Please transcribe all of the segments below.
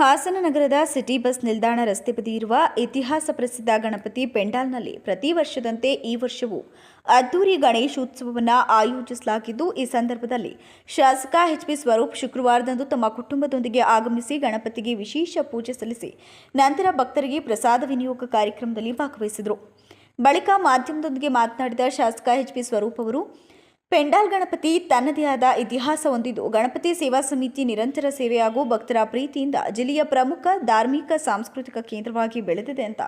ಹಾಸನ ನಗರದ city bus ನಿಲ್ದಾಣ ರಸ್ತೆ ಬದಿ ಇತಿಹಾಸ ಪ್ರಸಿದ್ಧ ಗಣಪತಿ ಪೆಂಡಾಲ್ನಲ್ಲಿ ಪ್ರತಿ ವರ್ಷದಂತೆ ಈ ವರ್ಷವೂ ಅದ್ದೂರಿ ಗಣೇಶೋತ್ಸವವನ್ನು ಆಯೋಜಿಸಲಾಗಿದ್ದು, ಈ ಸಂದರ್ಭದಲ್ಲಿ ಶಾಸಕ ಎಚ್ ಪಿ ಸ್ವರೂಪ್ ಶುಕ್ರವಾರದಂದು ತಮ್ಮ ಕುಟುಂಬದೊಂದಿಗೆ ಆಗಮಿಸಿ ಗಣಪತಿಗೆ ವಿಶೇಷ ಪೂಜೆ ಸಲ್ಲಿಸಿ ನಂತರ ಭಕ್ತರಿಗೆ ಪ್ರಸಾದ ವಿನಿಯೋಗ ಕಾರ್ಯಕ್ರಮದಲ್ಲಿ ಭಾಗವಹಿಸಿದರು. ಬಳಿಕ ಮಾಧ್ಯಮದೊಂದಿಗೆ ಮಾತನಾಡಿದ ಶಾಸಕ ಎಚ್ ಪಿ ಸ್ವರೂಪ್ ಅವರು ಪೆಂಡಾಲ್ ಗಣಪತಿ ತನ್ನದೇ ಆದ ಇತಿಹಾಸ ಹೊಂದಿದ್ದು, ಗಣಪತಿ ಸೇವಾ ಸಮಿತಿ ನಿರಂತರ ಸೇವೆ ಭಕ್ತರ ಪ್ರೀತಿಯಿಂದ ಜಿಲ್ಲೆಯ ಪ್ರಮುಖ ಧಾರ್ಮಿಕ ಸಾಂಸ್ಕೃತಿಕ ಕೇಂದ್ರವಾಗಿ ಬೆಳೆದಿದೆ ಅಂತ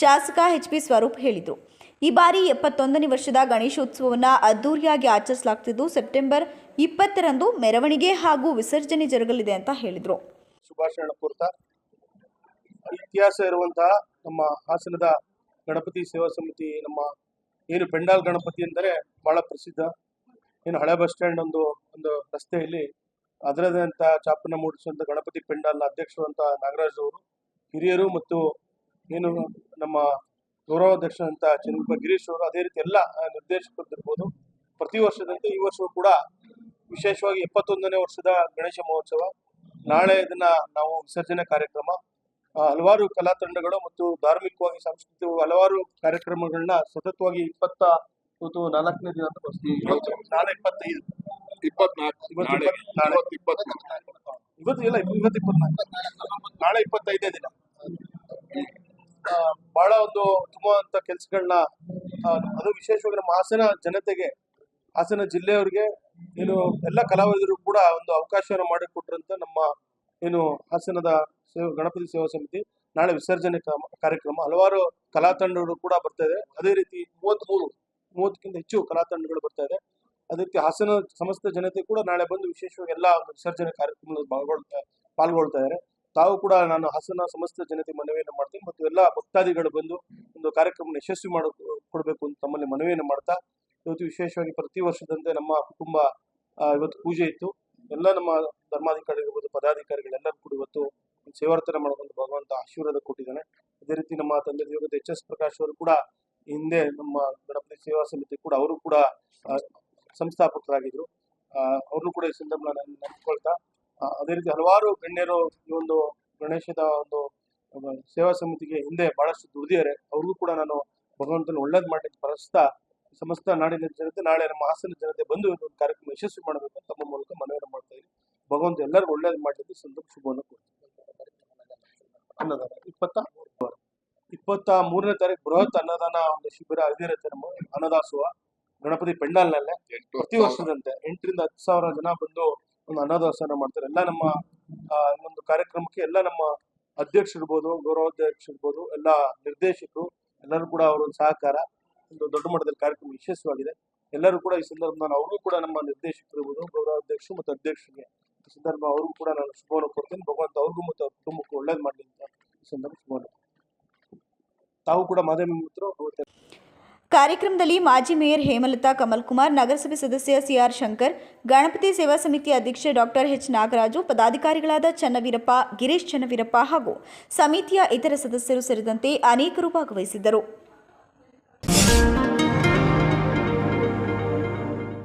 ಶಾಸಕ ಎಚ್ ಪಿ ಸ್ವರೂಪ್ ಹೇಳಿದರು. ಈ ಬಾರಿ ಎಪ್ಪತ್ತೊಂದನೇ ವರ್ಷದ ಗಣೇಶೋತ್ಸವವನ್ನು ಅದ್ದೂರಿಯಾಗಿ ಆಚರಿಸಲಾಗುತ್ತಿದ್ದು ಸೆಪ್ಟೆಂಬರ್ ಇಪ್ಪತ್ತರಂದು ಮೆರವಣಿಗೆ ಹಾಗೂ ವಿಸರ್ಜನೆ ಜರುಗಲಿದೆ ಅಂತ ಹೇಳಿದರು. ಇತಿಹಾಸ ಇರುವಂತಹ ನಮ್ಮ ಹಾಸನದ ಗಣಪತಿ ಸೇವಾ ಸಮಿತಿ, ನಮ್ಮ ಏನು ಪೆಂಡಾಲ್ ಗಣಪತಿ ಅಂದರೆ ಬಹಳ ಪ್ರಸಿದ್ಧ. ಏನು ಹಳೆ ಬಸ್ ಸ್ಟ್ಯಾಂಡ್ ಒಂದು ಒಂದು ರಸ್ತೆಯಲ್ಲಿ ಅದರದೇ ಅಂತ ಚಾಪನ ಮೂಡಿಸುವಂತ ಗಣಪತಿ ಪೆಂಡಾಲ್ನ ಅಧ್ಯಕ್ಷರು ಅಂತ ನಾಗರಾಜ್ ಅವರು, ಹಿರಿಯರು ಮತ್ತು ಏನು ನಮ್ಮ ಗೌರವಾಧ್ಯಕ್ಷ ಅಂತ ಚಂದ್ರಪ್ಪ ಗಿರೀಶ್ ಅವರು, ಅದೇ ರೀತಿ ಎಲ್ಲ ನಿರ್ದೇಶಕರು ನಿರ್ದೇಶಕರಿರ್ಬೋದು. ಪ್ರತಿ ವರ್ಷದಂತೆ ಈ ವರ್ಷವೂ ಕೂಡ ವಿಶೇಷವಾಗಿ ಎಪ್ಪತ್ತೊಂದನೇ ವರ್ಷದ ಗಣೇಶ ಮಹೋತ್ಸವ. ನಾಳೆ ಇದನ್ನ ನಾವು ವಿಸರ್ಜನೆ ಕಾರ್ಯಕ್ರಮ. ಹಲವಾರು ಕಲಾ ತಂಡಗಳು ಮತ್ತು ಧಾರ್ಮಿಕವಾಗಿ ಸಾಂಸ್ಕೃತಿಕ ಹಲವಾರು ಕಾರ್ಯಕ್ರಮಗಳನ್ನ ಸತತವಾಗಿ ಇಪ್ಪತ್ತ ಇವತ್ತು ನಾಲ್ಕನೇ ದಿನ ಅಂತ ಬರ್ತೀವಿ. ಇವತ್ತು ನಾಳೆ ಇಪ್ಪತ್ತೈದು. ಇಪ್ಪತ್ನಾಲ್ಕು. ಇವತ್ತು ನಾಳೆ. ಇವತ್ತು ಇಪ್ಪತ್ನಾಲ್ಕು. ಇವತ್ತು ಇಲ್ಲ ಇವತ್ತು ಇಪ್ಪತ್ನಾಲ್ಕು. ನಾಳೆ ಇಪ್ಪತ್ತೈದನೇ ದಿನ. ಬಹಳ ಒಂದು ತುಂಬುವಂತ ಕೆಲ್ಸಗಳನ್ನ ಅದು ವಿಶೇಷವಾಗಿ ನಮ್ಮ ಹಾಸನ ಜನತೆಗೆ ಹಾಸನ ಜಿಲ್ಲೆಯವರಿಗೆ ಏನು ಎಲ್ಲ ಕಲಾವಿದರು ಕೂಡ ಒಂದು ಅವಕಾಶವನ್ನು ಮಾಡಿಕೊಟ್ರಂತ ನಮ್ಮ ಏನು ಹಾಸನದ ಸೇವ- ಗಣಪತಿ ಸೇವಾ ಸಮಿತಿ ನಾಳೆ ವಿಸರ್ಜನೆ ಕ್ರಮ- ಕಾರ್ಯಕ್ರಮ. ಹಲವಾರು ಕಲಾ ತಂಡಗಳು ಕೂಡ ಬರ್ತಾ ಇದೆ. ಅದೇ ರೀತಿ ಮೂವತ್ಮೂರು ಮೂವತ್ತಕ್ಕಿಂತ ಹೆಚ್ಚು ಕಲಾತಂಡಗಳು ಬರ್ತಾ ಇದೆ. ಅದಕ್ಕೆ ಹಾಸನ ಸಮಸ್ತ ಜನತೆ ಕೂಡ ನಾಳೆ ಬಂದು ವಿಶೇಷವಾಗಿ ಎಲ್ಲ ವಿಸರ್ಜನೆ ಕಾರ್ಯಕ್ರಮದಲ್ಲಿ ಪಾಲ್ಗೊಳ್ತಾ ಪಾಲ್ಗೊಳ್ತಾ ಇದ್ದಾರೆ ತಾವು ಕೂಡ ನಾನು ಹಾಸನ ಸಮಸ್ತ ಜನತೆ ಮನವಿಯನ್ನು ಮಾಡ್ತೀನಿ ಮತ್ತು ಎಲ್ಲ ಭಕ್ತಾದಿಗಳು ಬಂದು ಒಂದು ಕಾರ್ಯಕ್ರಮ ಯಶಸ್ವಿ ಮಾಡ, ಕೊಡಬೇಕು ಅಂತ ತಮ್ಮಲ್ಲಿ ಮನವಿಯನ್ನು ಮಾಡ್ತಾ, ಇವತ್ತು ವಿಶೇಷವಾಗಿ ಪ್ರತಿ ವರ್ಷದಂತೆ ನಮ್ಮ ಕುಟುಂಬ ಇವತ್ತು ಪೂಜೆ ಇತ್ತು. ಎಲ್ಲ ನಮ್ಮ ಧರ್ಮಾಧಿಕಾರಿಗಳು ಪದಾಧಿಕಾರಿಗಳೆಲ್ಲರೂ ಕೂಡ ಇವತ್ತು ಸೇವಾರ್ಥನೆ ಮಾಡಿಕೊಂಡು ಭಗವಂತ ಆಶೀರ್ವಾದ ಕೊಟ್ಟಿದ್ದಾನೆ. ಅದೇ ರೀತಿ ನಮ್ಮ ತಂದೆ ದಿವಂಗತ ಎಚ್ ಎಸ್ ಪ್ರಕಾಶ್ ಅವರು ಕೂಡ ಹಿಂದೆ ನಮ್ಮ ಗಣಪತಿ ಸೇವಾ ಸಮಿತಿ ಕೂಡ ಅವರು ಕೂಡ ಸಂಸ್ಥಾಪಕರಾಗಿದ್ದರು ಅವ್ರನ್ನು ಕೂಡ ಈ ನೆನ್ಕೊಳ್ತಾ ಅದೇ ರೀತಿ ಹಲವಾರು ಗಣ್ಯರು ಈ ಒಂದು ಗಣೇಶದ ಒಂದು ಸೇವಾ ಸಮಿತಿಗೆ ಹಿಂದೆ ಬಹಳಷ್ಟು ದುಡಿದಿದ್ದಾರೆ. ಅವ್ರಿಗೂ ಕೂಡ ನಾನು ಭಗವಂತನ ಒಳ್ಳೇದು ಮಾಡಿ ಬರೆಸ್ತಾ ಸಮಸ್ತ ನಾಡಿನ ಜನತೆ, ನಾಳೆ ನಮ್ಮ ಹಾಸನ ಜನತೆ ಬಂದು ಒಂದು ಕಾರ್ಯಕ್ರಮ ಯಶಸ್ವಿ ಮಾಡಬೇಕು ತಮ್ಮ ಮೂಲಕ ಮನವಿ ಮಾಡ್ತಾ ಇದ್ದೀನಿ. ಭಗವಂತ ಎಲ್ಲರಿಗೂ ಒಳ್ಳೇದು ಮಾಡಲಿಕ್ಕೆ ಸಂದರ್ಭ ಶುಭವನ್ನು ಕೊಡ್ತೀನಿ. ಇಪ್ಪತ್ತ ಮೂರನೇ ತಾರೀಕು ಬೃಹತ್ ಅನ್ನದಾನ ಒಂದು ಶಿಬಿರ ಇದಿರುತ್ತೆ ನಮ್ಮ ಅನ್ನದಾಸೋಹ ಗಣಪತಿ ಪೆಂಡಾಲ್ನಲ್ಲೇ. ಪ್ರತಿ ವರ್ಷದಂತೆ ಎಂಟರಿಂದ ಹತ್ತು ಸಾವಿರ ಜನ ಬಂದು ಒಂದು ಅನ್ನದಾಸನ ಮಾಡ್ತಾರೆ. ಎಲ್ಲ ನಮ್ಮ ಒಂದು ಕಾರ್ಯಕ್ರಮಕ್ಕೆ ಎಲ್ಲ ನಮ್ಮ ಅಧ್ಯಕ್ಷರಿರ್ಬೋದು ಗೌರವಾಧ್ಯಕ್ಷ ಇರ್ಬೋದು ಎಲ್ಲ ನಿರ್ದೇಶಕರು ಎಲ್ಲರೂ ಕೂಡ ಅವರ ಸಹಕಾರ ಒಂದು ದೊಡ್ಡ ಮಟ್ಟದಲ್ಲಿ ಕಾರ್ಯಕ್ರಮ ಯಶಸ್ವಿಯಾಗಿದೆ. ಎಲ್ಲರೂ ಕೂಡ ಈ ಸಂದರ್ಭ ನಾನು ಅವ್ರಿಗೂ ಕೂಡ ನಮ್ಮ ನಿರ್ದೇಶಕರು ಇರ್ಬೋದು ಗೌರವಾಧ್ಯಕ್ಷರು ಮತ್ತು ಅಧ್ಯಕ್ಷರಿಗೆ ಈ ಸಂದರ್ಭ ಅವ್ರಿಗೂ ಕೂಡ ನಾನು ಶುಭವನ್ನು ಕೊಡ್ತೀನಿ ಭಗವಂತ ಅವ್ರಿಗೂ ಮತ್ತು ಅವ್ರ ಕುಟುಂಬಕ್ಕೂ ಒಳ್ಳೇದು ಮಾಡಲಿ ಅಂತ ಈ ಸಂದರ್ಭ ಶುಭವನ್ನು ತಾವು ಕೂಡ ಮಾಧ್ಯಮ ಮಿತ್ರರು ಕಾರ್ಯಕ್ರಮದಲ್ಲಿ ಮಾಜಿ ಮೇಯರ್ ಹೇಮಲತಾ ಕಮಲ್ ಕುಮಾರ್ ನಗರಸಭೆ ಸದಸ್ಯ ಸಿಆರ್ ಶಂಕರ್, ಗಣಪತಿ ಸೇವಾ ಸಮಿತಿ ಅಧ್ಯಕ್ಷ ಡಾಕ್ಟರ್ ಎಚ್. ನಾಗರಾಜು, ಪದಾಧಿಕಾರಿಗಳಾದ ಚನ್ನವೀರಪ್ಪ, ಗಿರೀಶ್ ಚನ್ನವೀರಪ್ಪ ಹಾಗೂ ಸಮಿತಿಯ ಇತರ ಸದಸ್ಯರು ಸೇರಿದಂತೆ ಅನೇಕರು ಭಾಗವಹಿಸಿದ್ದರು.